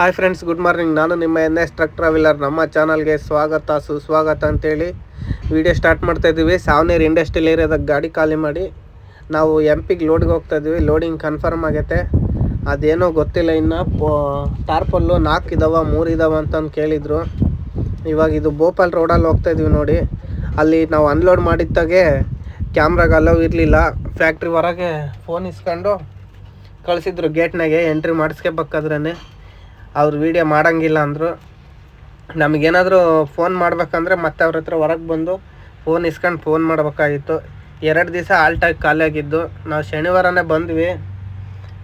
Hi friends good morning ನಾನು ನಿಮ್ಮ N S truck traveller ನಮ್ಮ ಚಾನಲ್ಗೆ ಸ್ವಾಗತ, ಸುಸ್ವಾಗತ ಅಂತೇಳಿ ವಿಡಿಯೋ ಸ್ಟಾರ್ಟ್ ಮಾಡ್ತಾ ಇದ್ದೀವಿ. ಸಾವನೇರ್ ಇಂಡಸ್ಟ್ರಿಯಲ್ ಏರಿಯಾದಾಗ ಗಾಡಿ ಖಾಲಿ ಮಾಡಿ ನಾವು ಎಂ ಪಿಗೆ ಲೋಡ್ಗೆ ಹೋಗ್ತಾ ಇದ್ದೀವಿ. ಲೋಡಿಂಗ್ ಕನ್ಫರ್ಮ್ ಆಗೈತೆ. ಅದೇನೋ ಗೊತ್ತಿಲ್ಲ ಇನ್ನು. ಪೋ ಟಾರ್ಪಲ್ಲು ನಾಲ್ಕು ಇದಾವ, ಮೂರು ಇದಾವೆ ಅಂತಂದು ಕೇಳಿದರು. ಇವಾಗ ಇದು ಬೋಪಾಲ್ ರೋಡಲ್ಲಿ ಹೋಗ್ತಾ ಇದೀವಿ ನೋಡಿ. ಅಲ್ಲಿ ನಾವು ಅನ್ಲೋಡ್ ಮಾಡಿದ್ದಾಗೆ ಕ್ಯಾಮ್ರಾಗೆ ಅಲೋ ಇರಲಿಲ್ಲ. ಫ್ಯಾಕ್ಟ್ರಿ ಹೊರಗೆ ಫೋನ್ ಇಸ್ಕೊಂಡು ಕಳಿಸಿದ್ರು ಗೇಟ್ನಾಗೆ ಎಂಟ್ರಿ ಮಾಡಿಸ್ಕೋಬೇಕಾದ್ರೇ ಅವ್ರು ವೀಡಿಯೋ ಮಾಡೋಂಗಿಲ್ಲ ಅಂದರು. ನಮಗೇನಾದರೂ ಫೋನ್ ಮಾಡಬೇಕಂದ್ರೆ ಮತ್ತೆ ಅವ್ರ ಹತ್ರ ಹೊರಗೆ ಬಂದು ಫೋನ್ ಇಸ್ಕೊಂಡು ಫೋನ್ ಮಾಡಬೇಕಾಗಿತ್ತು. ಎರಡು ದಿವಸ ಆಲ್ಟಾಗಿ ಖಾಲಿ ಆಗಿದ್ದು. ನಾವು ಶನಿವಾರನೇ ಬಂದ್ವಿ.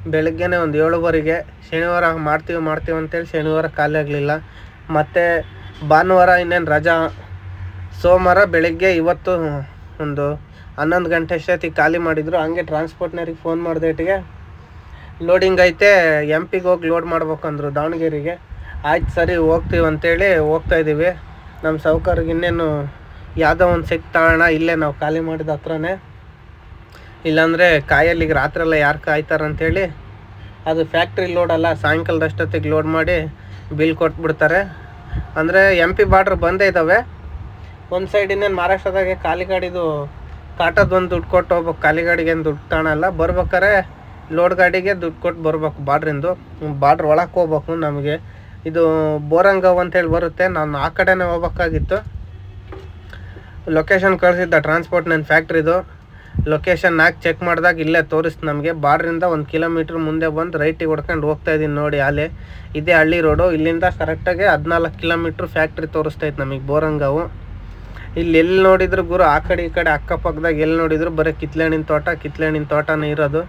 ಬೆಳಗ್ಗೆನೇ ಒಂದು ಏಳುವರೆಗೆ ಶನಿವಾರ ಮಾಡ್ತೀವಿ ಮಾಡ್ತೀವಿ ಅಂತೇಳಿ ಶನಿವಾರ ಖಾಲಿ ಆಗಲಿಲ್ಲ. ಮತ್ತು ಭಾನುವಾರ ಇನ್ನೇನು ರಜಾ. ಸೋಮವಾರ ಬೆಳಗ್ಗೆ ಇವತ್ತು ಒಂದು ಹನ್ನೊಂದು ಗಂಟೆ ಅಷ್ಟೊತ್ತಿಗೆ ಖಾಲಿ ಮಾಡಿದರು. ಹಂಗೆ ಟ್ರಾನ್ಸ್ಪೋರ್ಟ್ನವ್ರಿಗೆ ಫೋನ್ ಮಾಡಿದೆಟ್ಟಿಗೆ ಲೋಡಿಂಗ್ ಐತೆ ಎಂ ಪಿಗೆ ಹೋಗಿ ಲೋಡ್ ಮಾಡ್ಬೇಕಂದ್ರು ದಾವಣಗೆರೆಗೆ. ಆಯ್ತು ಸರಿ, ಹೋಗ್ತೀವಿ ಅಂತೇಳಿ ಹೋಗ್ತಾ ಇದ್ದೀವಿ ನಮ್ಮ ಸಾವ್ಕಾರ್ಗೆ ಇನ್ನೇನು ಯಾವುದೋ ಒಂದು ಸಿಕ್ ತಗೋಣ, ಇಲ್ಲೇ ನಾವು ಖಾಲಿ ಮಾಡಿದ ಹತ್ರನೇ. ಇಲ್ಲಾಂದರೆ ಕಾಯಲ್ಲಿಗೆ ರಾತ್ರಿ ಎಲ್ಲ ಯಾರು ಕಾಯ್ತಾರಂತೇಳಿ ಅದು ಫ್ಯಾಕ್ಟ್ರಿ ಲೋಡ್ ಅಲ್ಲ ಸಾಯಂಕಾಲದಷ್ಟೊತ್ತಿಗೆ ಲೋಡ್ ಮಾಡಿ ಬಿಲ್ ಕೊಟ್ಬಿಡ್ತಾರೆ. ಅಂದರೆ ಎಂ ಪಿ ಬಾರ್ಡ್ರ್ ಬಂದೇ ಇದ್ದಾವೆ ಒಂದು ಸೈಡ್ ಇನ್ನೇನು ಮಹಾರಾಷ್ಟ್ರದಾಗೆ ಖಾಲಿ ಗಾಡಿದು ಕಾಟದೊಂದು ದುಡ್ಡು ಕೊಟ್ಟು ಹೋಗ್ಬೇಕು, ಖಾಲಿ ಗಾಡಿಗೆ ಏನು ದುಡ್ಡು ಕಾಣಲ್ಲ ಬರ್ಬೇಕಾರೆ ಲೋಡ್ ಗಾಡಿಗೆ ದುಡ್ಡು ಕೊಟ್ಟು ಬರ್ಬೇಕು, ಬಾಡ್ರಿಂದು. ಬಾಡ್ರ್ ಒಳಗೆ ಹೋಗ್ಬೇಕು ನಮಗೆ. ಇದು ಬೋರಂಗವ್ ಅಂತೇಳಿ ಬರುತ್ತೆ. ನಾನು ಆ ಕಡೆನೇ ಹೋಗ್ಬೇಕಾಗಿತ್ತು. ಲೊಕೇಶನ್ ಕಳಿಸಿದ್ದ ಟ್ರಾನ್ಸ್ಪೋರ್ಟ್ ನನ್ನ ಫ್ಯಾಕ್ಟ್ರಿದು ಲೊಕೇಶನ್ ಹಾಕಿ ಚೆಕ್ ಮಾಡಿದಾಗ ಇಲ್ಲೇ ತೋರಿಸ್ತು ನಮಗೆ. ಬಾಡ್ರಿಂದ ಒಂದು ಕಿಲೋಮೀಟ್ರ್ ಮುಂದೆ ಬಂದು ರೈಟಿಗೆ ಹೊಡ್ಕೊಂಡು ಹೋಗ್ತಾ ಇದ್ದೀನಿ ನೋಡಿ ಅಲ್ಲೇ. ಇದೇ ಹಳ್ಳಿ ರೋಡು ಇಲ್ಲಿಂದ ಕರೆಕ್ಟಾಗಿ ಹದಿನಾಲ್ಕು ಕಿಲೋಮೀಟ್ರ್ ಫ್ಯಾಕ್ಟ್ರಿ ತೋರಿಸ್ತೈತೆ ನಮಗೆ ಬೋರಂಗವು. ಇಲ್ಲಿ ಎಲ್ಲಿ ನೋಡಿದ್ರು ಗುರು, ಆ ಕಡೆ ಈ ಕಡೆ ಅಕ್ಕಪಕ್ಕದಾಗ ಎಲ್ಲಿ ನೋಡಿದ್ರು, ಬರೀ ಕಿತ್ಲೆಹಣ್ಣಿನ ತೋಟ. ಕಿತ್ಲೆಹಣ್ಣಿನ ತೋಟನೇ ಇರೋದು.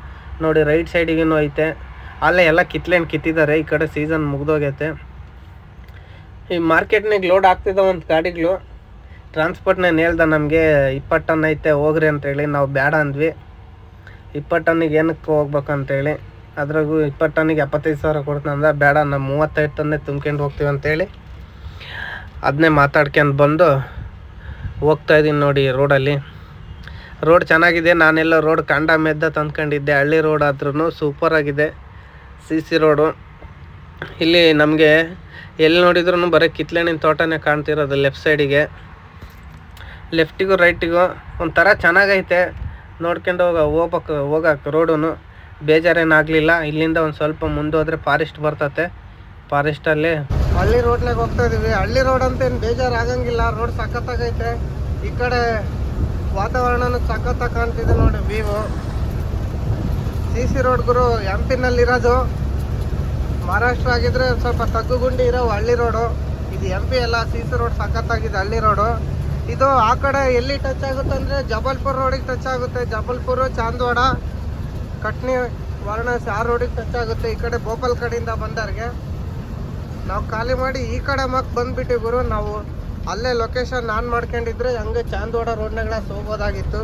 ನೋಡಿ ರೈಟ್ ಸೈಡಿಗೂ ಐತೆ. ಅಲ್ಲೇ ಎಲ್ಲ ಕಿತ್ಲೇನ್ ಕಿತ್ತಿದ್ದಾರೆ. ಈ ಕಡೆ ಸೀಸನ್ ಮುಗ್ದೋಗೈತೆ. ಈ ಮಾರ್ಕೆಟ್ನಾಗ ಲೋಡ್ ಆಗ್ತಿದ್ದಾವೆ ಒಂದು ಗಾಡಿಗಳು. ಟ್ರಾನ್ಸ್ಪೋರ್ಟ್ನೇನು ಹೇಳ್ದ ನಮಗೆ ಇಪ್ಪತ್ತು ಟನ್ ಐತೆ, ಹೋಗ್ರಿ ಅಂತೇಳಿ. ನಾವು ಬೇಡ ಅಂದ್ವಿ. ಇಪ್ಪತ್ತು ಟನ್ನಿಗೆ ಏನಕ್ಕೆ ಹೋಗ್ಬೇಕಂತೇಳಿ. ಅದ್ರಾಗೂ ಇಪ್ಪತ್ತು ಟನ್ನಿಗೆ ಎಪ್ಪತ್ತೈದು ಸಾವಿರ ಕೊಡ್ತಂದ ಬೇಡ ನಾವು ಮೂವತ್ತೈದು ಟನ್ನೇ ತುಂಬ್ಕೊಂಡು ಹೋಗ್ತೀವಿ ಅಂತೇಳಿ ಅದನ್ನೇ ಮಾತಾಡ್ಕೊಂಡು ಬಂದು ಹೋಗ್ತಾ ಇದೀನಿ ನೋಡಿ ರೋಡಲ್ಲಿ ರೋಡ್ ಚೆನ್ನಾಗಿದೆ, ನಾನೆಲ್ಲ ರೋಡ್ ಕಂಡ ಮೆದ್ದ ತಂದ್ಕೊಂಡಿದ್ದೆ. ಹಳ್ಳಿ ರೋಡ್ ಆದ್ರೂ ಸೂಪರಾಗಿದೆ ಸಿ ಸಿ ರೋಡು. ಇಲ್ಲಿ ನಮಗೆ ಎಲ್ಲಿ ನೋಡಿದ್ರೂ ಬರೀ ಕಿತ್ಲೆಣ್ಣಿನ ತೋಟನೇ ಕಾಣ್ತಿರೋದು ಲೆಫ್ಟ್ ಸೈಡಿಗೆ ಲೆಫ್ಟಿಗೂ ರೈಟಿಗೂ ಒಂಥರ ಚೆನ್ನಾಗೈತೆ. ನೋಡ್ಕೊಂಡು ಹೋಗ, ಹೋಗ್ಬೇಕು ಹೋಗಕ್ಕೆ ರೋಡೂ ಬೇಜಾರೇನಾಗಲಿಲ್ಲ. ಇಲ್ಲಿಂದ ಒಂದು ಸ್ವಲ್ಪ ಮುಂದೋದ್ರೆ ಫಾರೆಸ್ಟ್ ಬರ್ತತೆ. ಫಾರೆಸ್ಟಲ್ಲಿ ಹಳ್ಳಿ ರೋಡ್ನಾಗ ಹೋಗ್ತಾ ಇದೀವಿ. ಹಳ್ಳಿ ರೋಡ್ ಅಂತ ಏನು ಬೇಜಾರು ಆಗಂಗಿಲ್ಲ. ರೋಡ್ ಸಖತ್ತಾಗೈತೆ. ಈ ಕಡೆ ವಾತಾವರಣನೂ ಸಖತ್ತಾಗಿ ಕಾಣ್ತಿದೆ ನೋಡಿ ವ್ಯೂ ಸಿ ಸಿ ರೋಡ್ ಗುರು ಎಂ ಪಿನಲ್ಲಿರೋದು ಮಹಾರಾಷ್ಟ್ರ ಆಗಿದ್ರೆ ಸ್ವಲ್ಪ ತಗ್ಗುಗುಂಡಿ ಇರೋ ಹಳ್ಳಿ ರೋಡು ಇದು ಎಂ ಪಿ ಎಲ್ಲ ಸಿ ಸಿ ರೋಡ್ ಸಖತ್ತಾಗಿದೆ ಹಳ್ಳಿ ರೋಡು ಇದು ಆ ಕಡೆ ಎಲ್ಲಿ ಟಚ್ ಆಗುತ್ತೆ ಅಂದರೆ ಜಬಲ್ಪುರ್ ರೋಡಿಗೆ ಟಚ್ ಆಗುತ್ತೆ. ಜಬಲ್ಪುರ, ಚಾಂದ್ವಾಡ, ಕಟ್ನಿ ವಾರಣಾಸಿ ಆ ರೋಡಿಗೆ ಟಚ್ ಆಗುತ್ತೆ. ಈ ಕಡೆ ಬೋಪಲ್ ಕಡೆಯಿಂದ ಬಂದವ್ರಿಗೆ. ನಾವು ಖಾಲಿ ಮಾಡಿ ಈ ಕಡೆ ಮಕ್ ಬಂದ್ಬಿಟ್ಟಿವಿ ಗುರು ನಾವು. ಅಲ್ಲೇ ಲೊಕೇಶನ್ ಆನ್ ಮಾಡ್ಕೊಂಡಿದ್ರೆ ಹಂಗೆ ಚಾಂದವಾಡ ರೋಡ್ನಾಗ ಹೋಗ್ಬೋದಾಗಿತ್ತು.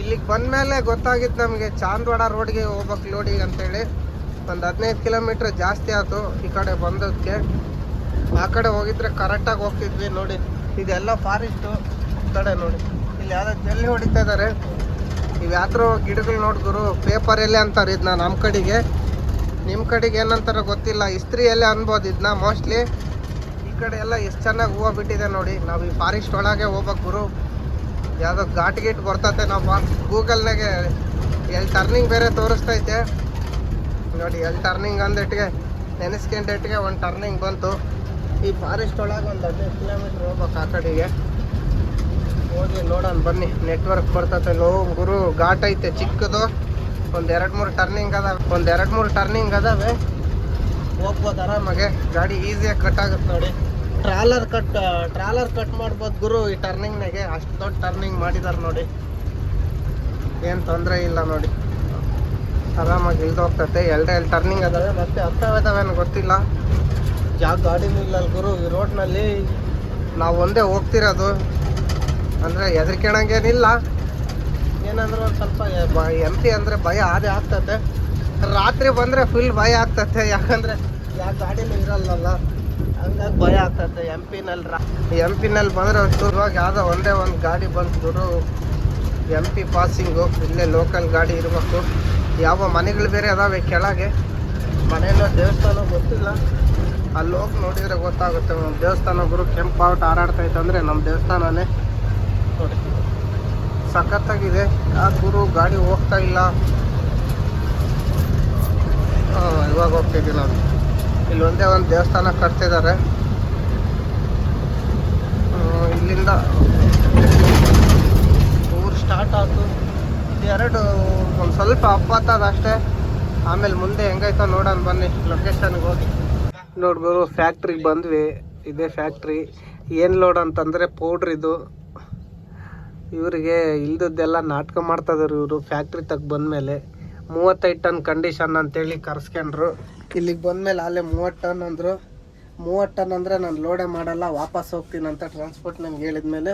ಇಲ್ಲಿಗೆ ಬಂದಮೇಲೆ ಗೊತ್ತಾಗಿತ್ತು ನಮಗೆ ಚಾಂದವಾಡ ರೋಡ್ಗೆ ಹೋಗ್ಬೇಕು ಲೋಡಿಗೆ ಅಂತೇಳಿ. ಒಂದು ಹದಿನೈದು ಕಿಲೋಮೀಟ್ರ್ ಜಾಸ್ತಿ ಆಯ್ತು ಈ ಕಡೆ ಬಂದಕ್ಕೆ ಆ ಕಡೆ ಹೋಗಿದ್ರೆ ಕರೆಕ್ಟಾಗಿ ಹೋಗ್ತಿದ್ವಿ ನೋಡಿ. ಇದೆಲ್ಲ ಫಾರೆಸ್ಟು ಕಡೆ ನೋಡಿ. ಇಲ್ಲಿ ಯಾವುದೋ ಜಲ್ಲಿ ಹೊಡಿತಾ ಇದ್ದಾರೆ ಇವು ಯಾತ್ರೋ ಗಿಡಗಳು ನೋಡಿದ್ರು ಪೇಪರ್ ಎಲ್ಲೇ ಅಂತಾರೆ ಇದನ್ನ ನಮ್ಮ ಕಡೆಗೆ? ನಿಮ್ಮ ಕಡೆಗೆ ಏನಂತಾರ ಗೊತ್ತಿಲ್ಲ. ಇಸ್ತ್ರಿ ಎಲ್ಲೇ ಅನ್ಬೋದು ಇದನ್ನ ಮೋಸ್ಟ್ಲಿ ಕಡೆ ಎಲ್ಲ ಎಷ್ಟು ಚೆನ್ನಾಗಿ ಹೂವು ಬಿಟ್ಟಿದೆ ನೋಡಿ. ನಾವು ಈ ಫಾರೆಸ್ಟ್ ಒಳಗೆ ಹೋಗ್ಬೇಕು ಗುರು. ಯಾವುದೋ ಘಾಟ್ ಗೀಟ್ ಬರ್ತೈತೆ ನಾವು ಗೂಗಲ್ನಾಗೆ. ಎಲ್ಲಿ ಟರ್ನಿಂಗ್ ಬೇರೆ ತೋರಿಸ್ತೈತೆ. ನೋಡಿ ಎಲ್ಲಿ ಟರ್ನಿಂಗ್ ಅಂದಿಟ್ಟಿಗೆ ನೆನೆಸ್ಕೊಂಡಟ್ಟಿಗೆ ಒಂದು ಟರ್ನಿಂಗ್ ಬಂತು. ಈ ಫಾರೆಸ್ಟ್ ಒಳಗೆ ಒಂದು ಹದಿನೈದು ಕಿಲೋಮೀಟ್ರ್ ಹೋಗ್ಬೇಕು ಆ ಕಡೆಗೆ. ಹೋಗಿ ನೋಡೋಣ, ಬನ್ನಿ. ನೆಟ್ವರ್ಕ್ ಬರ್ತೈತೆ ಲೋ ಗುರು. ಘಾಟ್ ಐತೆ ಚಿಕ್ಕದು. ಒಂದು ಎರಡು ಮೂರು ಟರ್ನಿಂಗ್ ಅದಾವೆ. ಒಂದು ಎರಡು ಮೂರು ಟರ್ನಿಂಗ್ ಅದಾವೆ. ಹೋಗ್ಬೋದು ಆರಾಮಾಗೆ ಗಾಡಿ ಈಸಿಯಾಗಿ ಕಟ್ ಆಗುತ್ತೆ ನೋಡಿ. ಟ್ರಾಲರ್ ಕಟ್ ಟ್ರಾಲರ್ ಕಟ್ ಮಾಡ್ಬೋದು ಗುರು ಈ ಟರ್ನಿಂಗ್ನಾಗೆ ಅಷ್ಟು ದೊಡ್ಡ ಟರ್ನಿಂಗ್ ಮಾಡಿದಾರೆ ನೋಡಿ. ಏನು ತೊಂದರೆ ಇಲ್ಲ ನೋಡಿ. ಆರಾಮಾಗಿ ಇಲ್ದು ಹೋಗ್ತೈತೆ ಎರಡು ಎರಡು ಟರ್ನಿಂಗ್ ಅದಾವೆ. ಮತ್ತೆ ಹತ್ತವೆ ಇದಾವೇನು ಗೊತ್ತಿಲ್ಲ. ಯಾವ ಗಾಡಿನೂ ಇಲ್ಲ ಗುರು. ಈ ರೋಡ್ನಲ್ಲಿ ನಾವು ಒಂದೇ ಹೋಗ್ತಿರೋದು. ಅಂದರೆ ಹೆದರ್ಕೊಳಂಗೇನಿಲ್ಲ ಏನಂದ್ರೆ ಒಂದು ಸ್ವಲ್ಪ, ಎಂ ಪಿ ಅಂದರೆ ಭಯ ಅದೇ ಆಗ್ತತೆ. ರಾತ್ರಿ ಬಂದರೆ ಫುಲ್ ಭಯ ಆಗ್ತತೆ, ಯಾಕಂದರೆ ಯಾವ ಗಾಡಿಲಿ ಇರಲ್ಲಲ್ಲ. ಹಂಗಾಗಿ ಭಯ ಆಗ್ತತೆ ಎಂ ಪಿನಲ್ಲಿ ರಾ ಎಂ ಪಿನಲ್ಲಿ ಬಂದರೆ ಶುರುವಾಗ ಯಾವುದೋ ಒಂದೇ ಒಂದು ಗಾಡಿ ಬಂದು ಗುರು ಎಂ ಪಿ ಪಾಸಿಂಗು ಇಲ್ಲೇ ಲೋಕಲ್ ಗಾಡಿ ಇರಬೇಕು. ಯಾವ ಮನೆಗಳು ಬೇರೆ ಅದಾವೆ ಕೆಳಗೆ? ಮನೆಯಲ್ಲೋ ದೇವಸ್ಥಾನ ಗೊತ್ತಿಲ್ಲ. ಅಲ್ಲಿ ಹೋಗಿ ನೋಡಿದ್ರೆ ಗೊತ್ತಾಗುತ್ತೆ. ನಮ್ಮ ದೇವಸ್ಥಾನ ಗುರು ಕೆಂಪು ಬಾವುಟ ಇತ್ತು ಅಂದರೆ ನಮ್ಮ ದೇವಸ್ಥಾನನೇ. ನೋಡಿ. ಸಖತ್ತಾಗಿದೆ. ಆ ಗುರು ಗಾಡಿ ಹೋಗ್ತಾ ಇಲ್ಲ. ಇವಾಗ ಹೋಗ್ತಿದ್ದೀನಿ ನಾನು. ಇಲ್ಲಿ ಒಂದೇ ಒಂದು ದೇವಸ್ಥಾನ ಕಟ್ತಿದ್ದಾರೆ. ಇಲ್ಲಿಂದ ಊರು ಸ್ಟಾರ್ಟ್ ಆಯಿತು. ಎರಡು, ಒಂದು ಸ್ವಲ್ಪ ಅಪ್ಪತ್ತದ ಅಷ್ಟೇ. ಆಮೇಲೆ ಮುಂದೆ ಹೆಂಗೈತೋ ನೋಡೋಣ ಬನ್ನಿ ಲೊಕೇಶನ್ಗೆ ಹೋಗಿ. ನೋಡ್ಬೋದು ಫ್ಯಾಕ್ಟ್ರಿಗೆ ಬಂದ್ವಿ. ಇದೇ ಫ್ಯಾಕ್ಟ್ರಿ ಏನು ಲೋಡ್ ಅಂತಂದರೆ ಪೌಡ್ರ್ ಇದು. ಇವರಿಗೆ ಇಲ್ದದ್ದೆಲ್ಲ ನಾಟಕ ಮಾಡ್ತಾಯಿದ್ದಾರೆ ಇವರು ಫ್ಯಾಕ್ಟ್ರಿ ತಗ ಬಂದಮೇಲೆ. ಮೂವತ್ತೈದು ಟನ್ ಕಂಡೀಷನ್ ಅಂತೇಳಿ ಕರ್ಸ್ಕೊಂಡ್ರು. ಇಲ್ಲಿಗೆ ಬಂದಮೇಲೆ ಅಲ್ಲೇ ಮೂವತ್ತು ಟನ್ ಅಂದರು. ಮೂವತ್ತು ಟನ್ ಅಂದರೆ ನಾನು ಲೋಡೇ ಮಾಡಲ್ಲ, ವಾಪಸ್ ಹೋಗ್ತೀನಿ ಅಂತ ಟ್ರಾನ್ಸ್ಪೋರ್ಟ್ ನನಗೆ ಹೇಳಿದ ಮೇಲೆ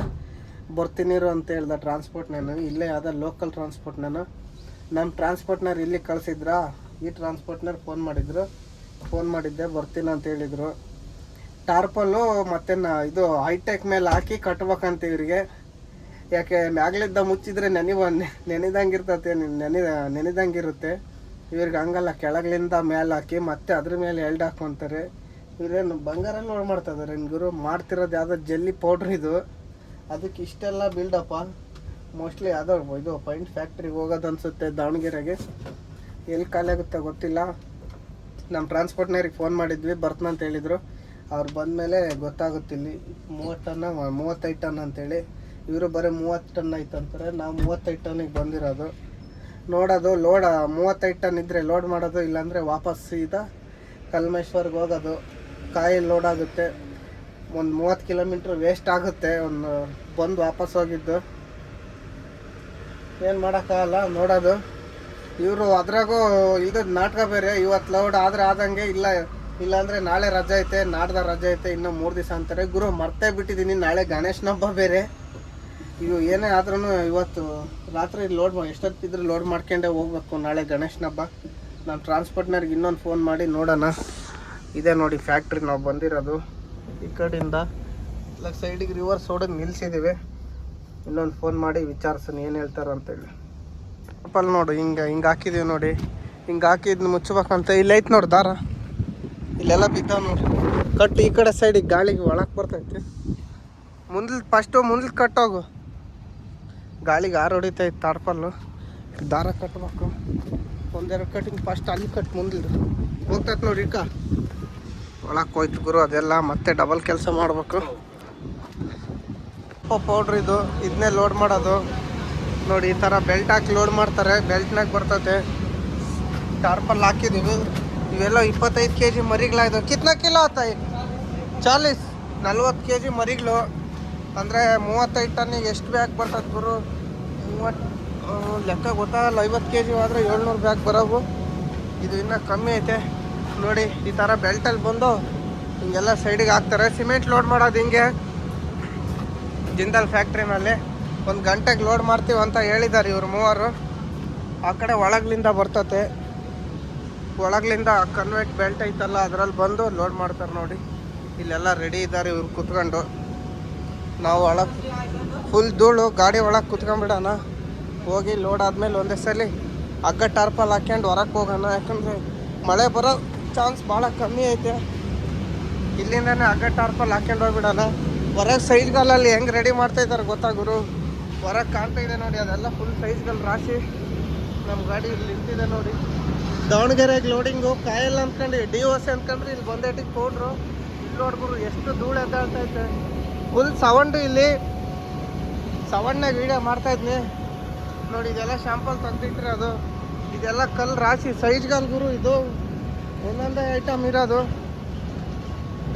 ಬರ್ತೀನಿರು ಅಂತ ಹೇಳ್ದ ಟ್ರಾನ್ಸ್ಪೋರ್ಟ್ ನಾನು. ಇಲ್ಲೇ ಯಾವ್ದೋ ಲೋಕಲ್ ಟ್ರಾನ್ಸ್ಪೋರ್ಟ್ ನಾನು. ನಮ್ಮ ಟ್ರಾನ್ಸ್ಪೋರ್ಟ್ನವ್ರು ಇಲ್ಲಿ ಕಳಿಸಿದ್ರಾ, ಈ ಟ್ರಾನ್ಸ್ಪೋರ್ಟ್ನವ್ರು ಫೋನ್ ಮಾಡಿದ್ರು. ಫೋನ್ ಮಾಡಿದ್ದೆ, ಬರ್ತೀನಿ ಅಂತ ಹೇಳಿದರು. ಟಾರ್ಪಲ್ಲು ಮತ್ತೆ ನಾ ಇದು ಹೈಟೆಕ್ ಮೇಲೆ ಹಾಕಿ ಕಟ್ಬೇಕಂತ ಇವ್ರಿಗೆ. ಯಾಕೆ ಮ್ಯಾಗ್ಲಿದ್ದ ಮುಚ್ಚಿದ್ರೆ ನೆನಿವ ನೆನೆದಂಗೆ ಇರ್ತತೆ ನೆನೆ ನೆನೆದಂಗೆ ಇರುತ್ತೆ ಇವ್ರಿಗೆ ಹಂಗಲ್ಲ, ಕೆಳಗಲಿಂದ ಮೇಲೆ ಹಾಕಿ ಮತ್ತೆ ಅದ್ರ ಮೇಲೆ ಎಲ್ಡ್ ಹಾಕೊಂತಾರೆ. ಇವ್ರೇನು ಬಂಗಾರ ನೋಡಿ ಮಾಡ್ತಾ ಇದಾರೆ. ಗುರು ಮಾಡ್ತಿರೋದು ಯಾವುದೋ ಜಲ್ಲಿ ಪೌಡ್ರ್ ಇದು. ಅದಕ್ಕೆ ಇಷ್ಟೆಲ್ಲ ಬಿಲ್ಡಪ್ಪ. ಮೋಸ್ಟ್ಲಿ ಯಾವುದೋ ಇದು ಪೈಂಟ್ ಫ್ಯಾಕ್ಟ್ರಿಗೆ ಹೋಗೋದು ಅನ್ಸುತ್ತೆ ದಾವಣಗೆರೆಗೆ. ಎಲ್ಲಿ ಖಾಲಿ ಆಗುತ್ತೆ ಗೊತ್ತಿಲ್ಲ. ನಮ್ಮ ಟ್ರಾನ್ಸ್ಪೋರ್ಟ್ನವ್ರಿಗೆ ಫೋನ್ ಮಾಡಿದ್ವಿ ಬರ್ತನಂತ ಹೇಳಿದರು. ಅವ್ರು ಬಂದಮೇಲೆ ಗೊತ್ತಾಗುತ್ತೆ ಇಲ್ಲಿ ಮೂವತ್ತು ಟನ್ನ ಮೂವತ್ತೈದು ಟನ್ ಅಂತೇಳಿ. ಇವರು ಬರೀ ಮೂವತ್ತು ಟನ್ ಐತೆ ಅಂತಾರೆ ನಾವು ಮೂವತ್ತೈದು ಟನ್ನಿಗೆ ಬಂದಿರೋದು. ನೋಡೋದು ಲೋಡ ಮೂವತ್ತೈದು ಟನ್ ಇದ್ದರೆ ಲೋಡ್ ಮಾಡೋದು, ಇಲ್ಲಾಂದರೆ ವಾಪಸ್ ಸೀದಾ ಕಲ್ಮೇಶ್ವರ್ಗೆ ಹೋಗೋದು. ಕಾಯಿ ಲೋಡ್ ಆಗುತ್ತೆ. ಒಂದು ಮೂವತ್ತು ಕಿಲೋಮೀಟ್ರ್ ವೇಸ್ಟ್ ಆಗುತ್ತೆ. ಒಂದು ಬಂದು ವಾಪಸ್ ಹೋಗಿದ್ದು. ಏನು ಮಾಡೋಕ್ಕಾಗಲ್ಲ, ನೋಡೋದು. ಇವರು ಅದ್ರಾಗೂ ಇದು ನಾಟಕ ಬೇರೆ. ಇವತ್ತು ಲೋಡ್ ಆದರೆ ಆದಂಗೆ ಇಲ್ಲ. ಇಲ್ಲಾಂದರೆ ನಾಳೆ ರಜೆ ಐತೆ, ನಾಡ್ದ ರಜೆ ಐತೆ, ಇನ್ನೂ ಮೂರು ದಿವಸ ಅಂತಾರೆ. ಗುರು ಮರ್ತೇ ಬಿಟ್ಟಿದ್ದೀನಿ ನಾಳೆ ಗಣೇಶನ ಹಬ್ಬ ಬೇರೆ. ಇವು ಏನೇ ಆದ್ರೂ ಇವತ್ತು ರಾತ್ರಿ ಲೋಡ್ ಎಷ್ಟೊತ್ತಿದ್ರೆ ಲೋಡ್ ಮಾಡ್ಕೊಂಡೆ ಹೋಗ್ಬೇಕು. ನಾಳೆ ಗಣೇಶನ ಹಬ್ಬ. ನಾನು ಟ್ರಾನ್ಸ್ಪೋರ್ಟ್ನವ್ರಿಗೆ ಇನ್ನೊಂದು ಫೋನ್ ಮಾಡಿ ನೋಡೋಣ. ಇದೆ ನೋಡಿ ಫ್ಯಾಕ್ಟ್ರಿ ನಾವು ಬಂದಿರೋದು. ಈ ಕಡೆಯಿಂದ ಇಲ್ಲ ಸೈಡಿಗೆ ರಿವರ್ಸ್ ಹೊಡೆದು ನಿಲ್ಲಿಸಿದ್ದೀವಿ ಇನ್ನೊಂದು ಫೋನ್ ಮಾಡಿ ವಿಚಾರಿಸೋಣ ಏನು ಹೇಳ್ತಾರೆ ಅಂತೇಳಿ. ಅಪ್ಪಲ್ಲಿ ನೋಡು, ಹಿಂಗೆ ಹಿಂಗೆ ಹಾಕಿದೀವಿ ನೋಡಿ. ಹಿಂಗೆ ಹಾಕಿದ್ನ ಮುಚ್ಚಬೇಕಂತ ಇಲ್ಲಿ ಐತೆ ನೋಡಿ ದಾರ. ಇಲ್ಲೆಲ್ಲ ಬಿದ್ದಾವ ನೋಡಿ. ಕಟ್ಟು ಈ ಕಡೆ ಸೈಡಿಗೆ ಗಾಳಿಗೆ ಒಳಕ್ಕೆ ಬರ್ತೈತಿ. ಮುಂದ್ಲು ಫಸ್ಟು ಮುಂದ್ಲು ಕಟ್ಟೋಗು ಗಾಳಿಗೆ ಆರು ಹೊಡಿತೈತೆ ತಾಡ್ಪಲ್ಲು ದಾರ ಕಟ್ಟಬೇಕು ಒಂದೆರಡು ಕಟ್ಟಿಂಗ್ ಫಸ್ಟ್ ಅಲ್ಲಿ ಕಟ್ ಮುಂದಿಲ್ದು. ಹೋಗ್ತೈತೆ ನೋಡಿ ಇಕ್ಕ. ಒಳಕ್ಕೆ ಹೋಯ್ತು ಗುರು, ಅದೆಲ್ಲ ಮತ್ತೆ ಡಬಲ್ ಕೆಲಸ ಮಾಡಬೇಕು. ಪೌಡ್ರ್ ಇದು. ಇದನ್ನೇ ಲೋಡ್ ಮಾಡೋದು. ನೋಡಿ, ಈ ಥರ ಬೆಲ್ಟ್ ಹಾಕಿ ಲೋಡ್ ಮಾಡ್ತಾರೆ. ಬೆಲ್ಟ್ನಾಗ ಬರ್ತೈತೆ. ಟಾರ್ಪಲ್ ಹಾಕಿದ್ದೀವಿ ಇವೆಲ್ಲ ಇಪ್ಪತ್ತೈದು ಕೆ ಜಿ ಮರಿಗಳಾಯ್ತು ಕಿತ್ನಾ ಕಿಲೋ ಆತಾಯಿ ಚಾಲೀಸ್. ನಲ್ವತ್ತು ಕೆ ಜಿ ಮರಿಗಳು. ಅಂದರೆ ಮೂವತ್ತೈದು ಟನ್ನಿಗೆ ಎಷ್ಟು ಬ್ಯಾಗ್ ಬರ್ತದೆ ಗುರು? ಮೂವತ್ತು ಲೆಕ್ಕ ಗೊತ್ತಾಗಲ್ಲ, ಐವತ್ತು ಕೆ ಜಿ ಆದರೆ ಏಳ್ನೂರು ಬ್ಯಾಗ್ ಬರೋವು. ಇದು ಇನ್ನೂ ಕಮ್ಮಿ ಐತೆ. ನೋಡಿ, ಈ ಥರ ಬೆಲ್ಟಲ್ಲಿ ಬಂದು ಹಿಂಗೆಲ್ಲ ಸೈಡಿಗೆ ಹಾಕ್ತಾರೆ. ಸಿಮೆಂಟ್ ಲೋಡ್ ಮಾಡೋದು ಹಿಂಗೆ. ಜಿಂದಾಲ್ ಫ್ಯಾಕ್ಟ್ರಿನಲ್ಲಿ ಒಂದು ಗಂಟೆಗೆ ಲೋಡ್ ಮಾಡ್ತೀವಿ ಅಂತ ಹೇಳಿದ್ದಾರೆ ಇವರು ಮೂವರು. ಆ ಕಡೆ ಒಳಗ್ಲಿಂದ ಬರ್ತತೆ. ಒಳಗ್ಲಿಂದ ಕನ್ವೆಟ್ ಬೆಲ್ಟ್ ಐತಲ್ಲ, ಅದರಲ್ಲಿ ಬಂದು ಲೋಡ್ ಮಾಡ್ತಾರೆ ನೋಡಿ. ಇಲ್ಲೆಲ್ಲ ರೆಡಿ ಇದ್ದಾರೆ ಇವ್ರು ಕುತ್ಕೊಂಡು. ನಾವು ಒಳಗೆ ಫುಲ್ ಧೂಳು, ಗಾಡಿ ಒಳಗೆ ಕುತ್ಕೊಂಡ್ಬಿಡೋಣ ಹೋಗಿ ಲೋಡ್ ಆದಮೇಲೆ ಒಂದೇ ಸಲ ಹಗ್ಗ ಟಾರ್ಪಲ್ ಹಾಕ್ಯಂಡು ಹೊರಕ್ಕೆ ಹೋಗೋಣ. ಯಾಕಂದರೆ ಮಳೆ ಬರೋ ಚಾನ್ಸ್ ಭಾಳ ಕಮ್ಮಿ ಐತೆ. ಇಲ್ಲಿಂದನೇ ಹಗ್ಗ ಟಾರ್ಪಲ್ ಹಾಕ್ಯಂಡು ಹೋಗ್ಬಿಡೋಣ. ಹೊರಗೆ ಸೈಜ್ಗಳಲ್ಲಿ ಹೆಂಗೆ ರೆಡಿ ಮಾಡ್ತಾ ಇದ್ದಾರೆ ಗೊತ್ತಾ ಗುರು? ಹೊರಗೆ ಕಾಣ್ತಾ ಇದೆ ನೋಡಿ, ಅದೆಲ್ಲ ಫುಲ್ ಸೈಜ್ಗಳು ರಾಶಿ. ನಮ್ಮ ಗಾಡಿ ಇಲ್ಲಿ ನಿಂತಿದೆ ನೋಡಿ. ದಾವಣಗೆರೆಗೆ ಲೋಡಿಂಗು ಕಾಯಲ್ಲ ಅಂದ್ಕೊಂಡು, ಡಿ ಓಸ್ ಅಂದ್ಕೊಂಡ್ರೆ, ಇಲ್ಲಿ ಬಂದೇಟಿಗೆ ಕೊಡ್ರು ಇಲ್ಲಿ ಗುರು, ಎಷ್ಟು ಧೂಳು ಎದ್ದಾಳ್ತೈತೆ ಫುಲ್ ಸೌಂಡು ಇಲ್ಲಿ. ಸೌಂಡ್ನಾಗ ವೀಡಿಯೋ ಮಾಡ್ತಾ ಇದ್ನಿ. ನೋಡಿ, ಇದೆಲ್ಲ ಶಾಂಪಲ್ ಅದು. ಇದೆಲ್ಲ ಕಲ್ಲು ರಾಶಿ ಸೈಜ್ಗಲ್ ಗುರು ಇದು. ಒಂದೊಂದೇ ಐಟಮ್ ಇರೋದು.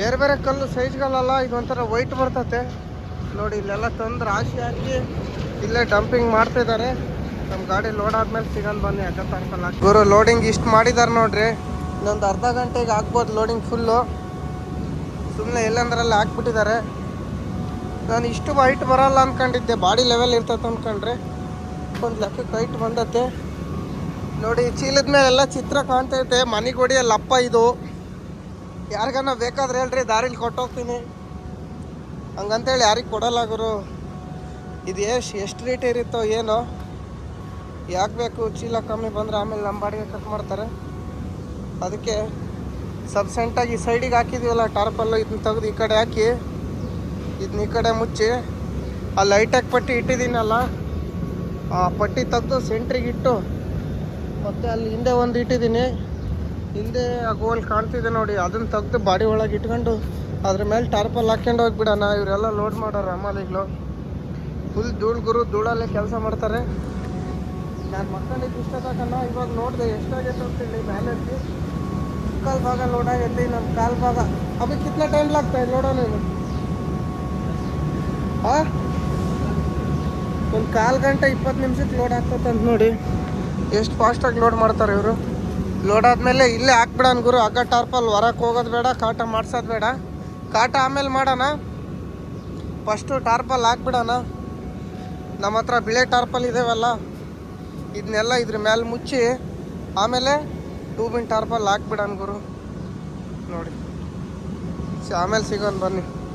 ಬೇರೆ ಬೇರೆ ಕಲ್ಲು ಸೈಜ್ಗಳಲ್ಲ ಇದೊಂಥರ ವೈಟ್ ಬರ್ತತೆ. ನೋಡಿ, ಇಲ್ಲೆಲ್ಲ ತಂದು ರಾಶಿ ಹಾಕಿ ಇಲ್ಲೇ ಡಂಪಿಂಗ್ ಮಾಡ್ತಾ ಇದ್ದಾರೆ ನಮ್ಮ ಗಾಡಿ ಲೋಡ್ ಆದ್ಮೇಲೆ ಸಿಗಲ್ ಬನ್ನಿ, ಅಡ್ಡ ತರ್ಕಲ್ಲ. ಗುರು ಲೋಡಿಂಗ್ ಇಷ್ಟು ಮಾಡಿದ್ದಾರೆ ನೋಡ್ರಿ. ಇನ್ನೊಂದು ಅರ್ಧ ಗಂಟೆಗೆ ಹಾಕ್ಬೋದು ಲೋಡಿಂಗ್ ಫುಲ್ಲು ಸುಮ್ಮನೆ ಎಲ್ಲಂದ್ರಲ್ಲಿ ಹಾಕ್ಬಿಟ್ಟಿದ್ದಾರೆ ನಾನು ಇಷ್ಟು ಹೈಟ್ ಬರಲ್ಲ ಅಂದ್ಕೊಂಡಿದ್ದೆ ಬಾಡಿ ಲೆವೆಲ್ ಇರ್ತೈತೆ ಅಂದ್ಕೊಂಡ್ರೆ ಒಂದು ಲೆಕ್ಕಕ್ಕೆ ಹೈಟ್ ಬಂದತ್ತೆ ನೋಡಿ, ಚೀಲದ ಮೇಲೆಲ್ಲ ಚಿತ್ರ ಕಾಣ್ತೈತೆ ಮನೆಗೆ ಲಪ್ಪ ಇದು. ಯಾರಿಗಾನ ಬೇಕಾದ್ರೆ ಹೇಳ್ರಿ, ದಾರಿಲಿ ಕೊಟ್ಟೋಗ್ತೀನಿ. ಹಂಗಂತೇಳಿ ಯಾರಿಗೆ ಕೊಡಲ್ಲ ಗುರು. ಇದು ಎಷ್ಟು ಎಷ್ಟು ರೇಟ್ ಇರುತ್ತೋ ಏನೋ. ಯಾಕೆ ಬೇಕು ಚೀಲ ಕಮ್ಮಿ ಬಂದರೆ ಆಮೇಲೆ ನಮ್ಮ ಬಾಡಿಗೆ ಕಟ್ ಮಾಡ್ತಾರೆ. ಅದಕ್ಕೆ ಸಬ್ಸೆಂಟಾಗಿ ಸೈಡಿಗೆ ಹಾಕಿದೀವಲ್ಲ, ಟಾರ್ಪಲ್ಲು ಇದನ್ನ ತೆಗೆದು ಈ ಕಡೆ ಹಾಕಿ. ಇದನ್ನ ಈ ಕಡೆ ಮುಚ್ಚಿ, ಆ ಲೈಟಾಗಿ ಪಟ್ಟಿ ಇಟ್ಟಿದ್ದೀನಲ್ಲ, ಆ ಪಟ್ಟಿ ತೆಗೆದು ಸೆಂಟ್ರಿಗೆ ಇಟ್ಟು, ಮತ್ತು ಅಲ್ಲಿ ಹಿಂದೆ ಒಂದು ಇಟ್ಟಿದ್ದೀನಿ. ಹಿಂದೆ ಆ ಗೋಲ್ ಕಾಣ್ತಿದೆ ನೋಡಿ, ಅದನ್ನು ತೆಗೆದು ಬಾಡಿ ಒಳಗೆ ಇಟ್ಕೊಂಡು, ಅದ್ರ ಮೇಲೆ ಟಾರ್ಪಲ್ ಹಾಕ್ಕೊಂಡು ಹೋಗ್ಬಿಡೋಣ, ಇವರೆಲ್ಲ ಲೋಡ್ ಮಾಡೋರು ಅಮ್ಮಲಿಗಳು ಫುಲ್ ಧೂಳು ಗುರು, ಧೂಳಲ್ಲೇ ಕೆಲಸ ಮಾಡ್ತಾರೆ. ನಾನು ಮಕ್ಕಳಿಗೆ ಇಷ್ಟ ತಗೊಂಡ ಇವಾಗ ನೋಡಿದೆ ಎಷ್ಟಾಗೈತೆ ಅಂತೇಳಿ ಬ್ಯಾಲೆನ್ಸ್. ಕಾಲು ಭಾಗ ಲೋಡ್ ಆಗೈತಿ ನಮ್ಮ ಕಾಲು ಭಾಗ. ಅದಕ್ಕೆ ಕಿತ್ನ ಟೈಮ್ ಲಾಗ್ತಾ ಲೋಡೋನೇನು ಒಂದು ಕಾಲು ಗಂಟೆ ಇಪ್ಪತ್ತು ನಿಮಿಷಕ್ಕೆ ಲೋಡ್ ಆಗ್ತದೆ ಅಂತ ನೋಡಿ. ಎಷ್ಟು ಫಾಸ್ಟಾಗಿ ಲೋಡ್ ಮಾಡ್ತಾರೆ ಇವರು? ಲೋಡ್ ಆದಮೇಲೆ ಇಲ್ಲೇ ಹಾಕ್ಬಿಡೋಣ ಗುರು. ಹಗ್ಗ ಟಾರ್ಪಲ್ ಹೊರಕ್ಕೆ ಹೋಗೋದು ಬೇಡ, ಕಾಟ ಮಾಡ್ಸೋದು ಬೇಡ. ಕಾಟ ಆಮೇಲೆ ಮಾಡೋಣ. ಫಸ್ಟು ಟಾರ್ಪಲ್ ಹಾಕ್ಬಿಡೋಣ. ನಮ್ಮ ಹತ್ರ ಬಿಳೆ ಟಾರ್ಪಲ್ ಇದಾವಲ್ಲ? ಇದನ್ನೆಲ್ಲ ಇದ್ರ ಮೇಲೆ ಮುಚ್ಚಿ ಆಮೇಲೆ ಟೂಬಿನ್ ಟಾರ್ಪಲ್ ಹಾಕ್ಬಿಡೋಣ ಗುರು. ನೋಡಿ. ಆಮೇಲೆ ಸಿಗೋಣ ಬನ್ನಿ.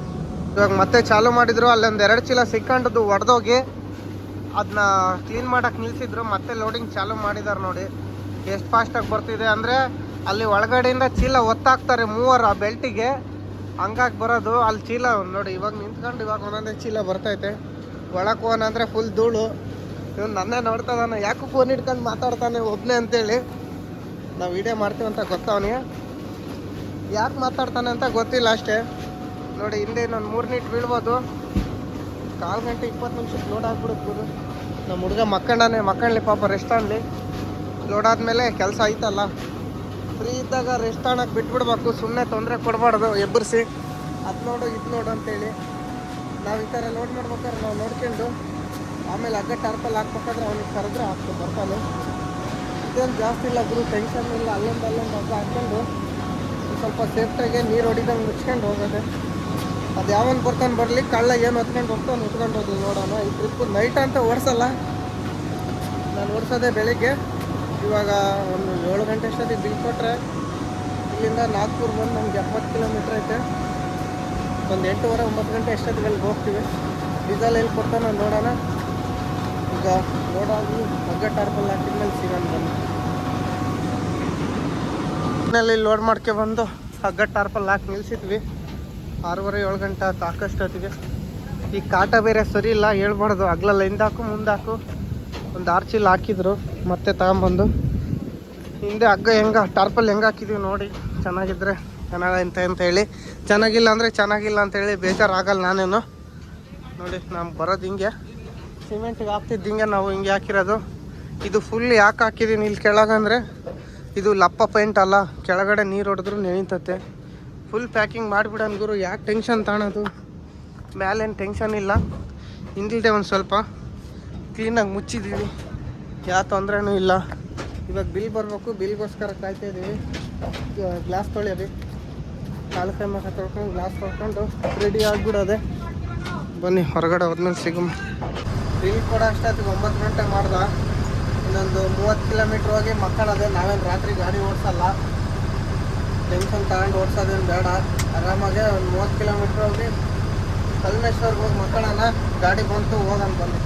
ಇವಾಗ ಮತ್ತೆ ಚಾಲು ಮಾಡಿದ್ರು, ಅಲ್ಲೊಂದು ಎರಡು ಚೀಲ ಸಿಕ್ಕಂಡದ್ದು ಒಡೆದೋಗಿ ಅದನ್ನ ಕ್ಲೀನ್ ಮಾಡಕ್ಕೆ ನಿಲ್ಸಿದ್ರು, ಮತ್ತೆ ಲೋಡಿಂಗ್ ಚಾಲು ಮಾಡಿದಾರೆ ನೋಡಿ. ಎಷ್ಟು ಫಾಸ್ಟಾಗಿ ಬರ್ತಿದೆ ಅಂದರೆ ಅಲ್ಲಿ ಒಳಗಡೆಯಿಂದ ಚೀಲ ಒತ್ತಾಕ್ತಾರೆ ಮೂವರು ಆ ಬೆಲ್ಟಿಗೆ. ಹಂಗಾಗಿ ಬರೋದು ಅಲ್ಲಿ ಚೀಲ ನೋಡಿ, ಇವಾಗ ನಿಂತ್ಕೊಂಡು ಇವಾಗ ಒಂದೊಂದೇ ಚೀಲ ಬರ್ತೈತೆ. ಒಳಗೆ ಹೋಗೋಣ ಅಂದರೆ ಫುಲ್ ಧೂಳು. ಇವನು ನನ್ನೇ ನೋಡ್ತಾ ಯಾಕೂ ಯಾಕೆ ಫೋನ್ ಹಿಡ್ಕೊಂಡು ಮಾತಾಡ್ತಾನೆ ಒಬ್ಬನೇ ಅಂತೇಳಿ. ನಾವು ವಿಡಿಯೋ ಮಾಡ್ತೀವಂತ ಗೊತ್ತವನಿಗೆ. ಯಾಕೆ ಮಾತಾಡ್ತಾನೆ ಅಂತ ಗೊತ್ತಿಲ್ಲ ಅಷ್ಟೇ. ನೋಡಿ, ಹಿಂದೆ ಇನ್ನೊಂದು ಮೂರು ನೀಟ್ ಬೀಳ್ಬೋದು. ಕಾಲು ಗಂಟೆ ಇಪ್ಪತ್ತು ನಿಮಿಷಕ್ಕೆ ಲೋಡ್ ಆಗ್ಬಿಡುತ್ತೆ ನಮ್ಮ ಹುಡುಗ ಮಕ್ಕಂಡಾನೆ ಮಕ್ಕಳ್ಲಿ ಪಾಪ ರೆಸ್ಟ್ ಆಡಲಿ ಲೋಡ್ ಆದಮೇಲೆ ಕೆಲಸ ಆಯ್ತಲ್ಲ. ಫ್ರೀ ಇದ್ದಾಗ ರೆಸ್ಟ್ ಆಣಕ್ಕೆ ಬಿಟ್ಬಿಡ್ಬೇಕು. ಸುಮ್ಮನೆ ತೊಂದರೆ ಕೊಡಬಾರ್ದು ಎಬ್ಬರಿಸಿ. ಅದು ನೋಡು, ಇದು ನೋಡು ಅಂತೇಳಿ. ನಾವು ಈ ಥರ ಲೋಡ್ ಮಾಡ್ಬೇಕಾದ್ರೆ ನಾವು ನೋಡ್ಕೊಂಡು, ಆಮೇಲೆ ಅಗ್ಗ ಟರ್ಪಲ್ಲಿ ಹಾಕ್ಬೇಕಾದ್ರೆ ಅವ್ನಿಗೆ ಕರೆದ್ರೆ ಹಾಕ್ತು ಬರ್ತಾನೆ. ಇದೇನು ಜಾಸ್ತಿ ಇಲ್ಲ ಗುರು ಟೆನ್ಷನ್ ಇಲ್ಲ. ಅಲ್ಲೊಂದು ಅಲ್ಲೊಂದು ಅಗ್ಗ ಹಾಕ್ಕೊಂಡು ಸ್ವಲ್ಪ ಸೇಫ್ಟಾಗಿ ನೀರು ಹೊಡಿದಂಗೆ ಮುಚ್ಕೊಂಡು ಹೋಗೋದೆ. ಅದು ಯಾವನ್ ಬರ್ತಾನೆ ಬರಲಿ, ಕಳ್ಳ ಏನು ಹೊತ್ಕೊಂಡು ಹೋಗ್ತಾನೆ ಉತ್ಕೊಂಡು ಹೋದ್ವಿ ನೋಡೋಣ. ಈ ಟ್ರಿಪ್ ನೈಟ್ ಅಂತ ಓಡಿಸಲ್ಲ. ನಾನು ಓಡಿಸೋದೆ ಬೆಳಿಗ್ಗೆ. ಇವಾಗ ಒಂದು ಏಳು ಗಂಟೆ ಅಷ್ಟೊತ್ತಿಗೆ ಬಿಲ್ ಕೊಟ್ಟರೆ ಇಲ್ಲಿಂದ ನಾಗ್ಪುರ್ ಬಂದು ನಮ್ಗೆ ಎಪ್ಪತ್ತು ಕಿಲೋಮೀಟ್ರ್ ಐತೆ. ಒಂದು ಎಂಟೂವರೆ, ಒಂಬತ್ತು ಗಂಟೆ ಎಷ್ಟೊತ್ತಿಗೆ ಅಲ್ಲಿ ಹೋಗ್ತೀವಿ. ಡೀಸೆಲ್ ಎಲ್ಲಿ ಕೊಡ್ತಾನೆ ನೋಡೋಣ. ಈಗ ನೋಡೋದು ಹಗ್ಗ ಟಾರ್ಪಲ್ ಹಾಕಿದ್ಮೇಲೆ ಸಿಗೋಣ ಬನ್ನಿ ಇಲ್ಲಿ ಲೋಡ್ ಮಾಡ್ಕೆ ಬಂದು ಹಗ್ಗ ಟಾರ್ಪಲ್ ಹಾಕಿ ನಿಲ್ಸಿದ್ವಿ. ಆರೂವರೆ ಏಳು ಗಂಟೆ ಸಾಕಷ್ಟೊತ್ತಿಗೆ ಈ ಕಾಟ ಬೇರೆ ಸರಿ ಇಲ್ಲ, ಹೇಳ್ಬಾರ್ದು. ಹಗ್ಲಲ್ಲ ಹಿಂದಾಕು, ಮುಂದಾಕು. ಒಂದು ಆರ್ಚಿಲ್ ಹಾಕಿದ್ರು, ಮತ್ತೆ ತಗೊಂಬಂದು. ಹಿಂದೆ ಹಗ್ಗ ಹೆಂಗ, ಟಾರ್ಪಲ್ ಹೆಂಗೆ ಹಾಕಿದೀವಿ ನೋಡಿ. ಚೆನ್ನಾಗಿದ್ರೆ ಚೆನ್ನಾಗ ಅಂತ ಹೇಳಿ. ಚೆನ್ನಾಗಿಲ್ಲ ಅಂದರೆ ಚೆನ್ನಾಗಿಲ್ಲ ಅಂತ ಹೇಳಿ ಬೇಜಾರಾಗಲ್ಲ ನಾನೇನು. ನೋಡಿ ನಾವು ಬರೋದು ಹಿಂಗೆ. ಸಿಮೆಂಟಿಗೆ ಹಾಕ್ತಿದ್ದು ಹಿಂಗೆ ನಾವು ಹಿಂಗೆ ಹಾಕಿರೋದು. ಇದು ಫುಲ್ ಯಾಕೆ ಹಾಕಿದ್ದೀನಿ ಇಲ್ಲಿ ಕೆಳಗಂದ್ರೆ, ಇದು ಲಪ್ಪ ಪೈಂಟ್ ಅಲ್ಲ. ಕೆಳಗಡೆ ನೀರು ಹೊಡೆದ್ರು ನೆನೀತತೆ. ಫುಲ್ ಪ್ಯಾಕಿಂಗ್ ಮಾಡಿಬಿಡೋಣ ಗುರು, ಯಾಕೆ ಟೆನ್ಷನ್ ತಾಣೋದು? ಮೇಲೇನು ಟೆನ್ಷನ್ ಇಲ್ಲ. ಹಿಂದಿಲ್ದೆ ಒಂದು ಸ್ವಲ್ಪ ಕ್ಲೀನಾಗಿ ಮುಚ್ಚಿದ್ದೀವಿ ಯಾವ ತೊಂದರೆನೂ ಇಲ್ಲ. ಇವಾಗ ಬಿಲ್ ಬರಬೇಕು, ಬಿಲ್ಗೋಸ್ಕರ ಕಾಯ್ತಾ ಇದ್ದೀವಿ ಗ್ಲಾಸ್ ತೊಳೆಯೋದು ಕಾಲು ಕೈ ಮಗ ತೊಳ್ಕೊಂಡು ಗ್ಲಾಸ್ ತೊಳ್ಕೊಂಡು ರೆಡಿ ಆಗಿಬಿಡೋದೆ. ಬನ್ನಿ, ಹೊರಗಡೆ ಹೋದ್ಮೇಲೆ ಸಿಗಮ್ ಬಿಲ್ ಕೂಡ ಅಷ್ಟೊತ್ತಿಗೆ ಒಂಬತ್ತು ಗಂಟೆ ಮಾಡ್ದ. ಇನ್ನೊಂದು ಮೂವತ್ತು ಕಿಲೋಮೀಟ್ರ್ ಹೋಗಿ ಮಕ್ಕಳದೆ ನಾವೇನು ರಾತ್ರಿ ಗಾಡಿ ಓಡಿಸಲ್ಲ. ಟೆನ್ಷನ್ ತಗೊಂಡು ಓಡಿಸೋದೇನು ಬೇಡ. ಆರಾಮಾಗೆ ಒಂದು ಮೂವತ್ತು ಕಿಲೋಮೀಟ್ರ್ ಹೋಗಿ ಕಲ್ಮೇಶ್ವರ್ಗೆ ಹೋಗಿ ಮಕ್ಕಳನ್ನ ಗಾಡಿ ಬಂತು ಹೋಗಂತ ಬನ್ನಿ.